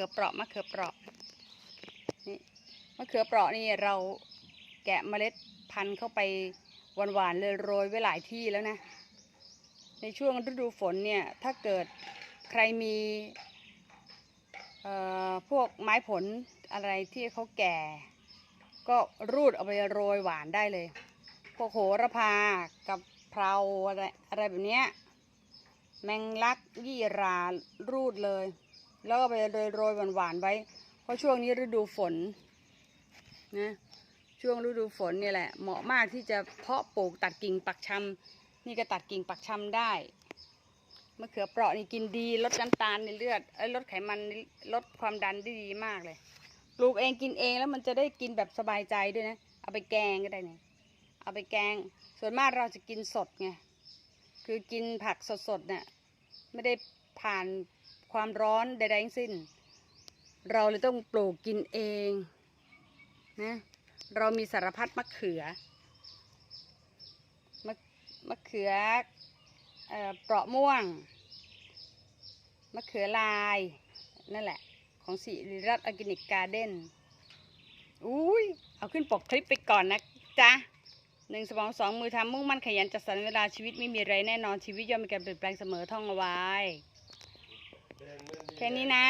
ขือเปราะมะเขือเปราะนี่มะเขือเปราะนี่เราแกะเมล็ดพันธุ์เข้าไปหวานๆเลยโรยไว้หลายที่แล้วนะ ในช่วงฤดูฝนเนี่ยถ้าเกิดใครมีพวกไม้ผลอะไรที่เขาแก่ ก็รูดเอาไปโรยหวานได้เลย พวกโหระพากับเพราอะไรอะไรแบบเนี้ยแมงลักยี่รารูดเลย แล้วก็ไปโรยโรยๆหวานๆไว้ เพราะช่วงนี้ฤดูฝนนะช่วงฤดูฝนเนี่ยแหละเหมาะมากที่จะเพาะปลูกตัดกิ่งปักชำนี่ก็ตัดกิ่งปักชำได้มะเขือเปราะนี่กินดีลดน้ำตาลในเลือดลดไขมันลดความดันได้ดีมากเลยปลูกเองกินเองแล้วมันจะได้กินแบบสบายใจด้วยนะ เอาไปแกงก็ได้เนี่ยเอาไปแกง ส่วนมากเราจะกินสดไงคือกินผักสดๆเนี่ยไม่ได้ ผ่านความร้อนใดๆทั้งสิ้น เราเลยต้องปลูกกินเองนะเรามีสารพัดมะเขือมะมะเขือเอ่อเปราะม่วงมะเขือลายนั่นแหละ ของสิริรัตน์ออร์แกนิกการ์เด้นอุ้ยเอาขึ้นปกคลิปไปก่อนนะจ๊ะหนึ่งสมองสองมือทำมุ่งมั่นขยันจัดสรรเวลาชีวิตไม่มีไรแน่นอนชีวิตย่อมมีการเปลี่ยนแปลงเสมอท่องเอาไว้ แค่นี้นะ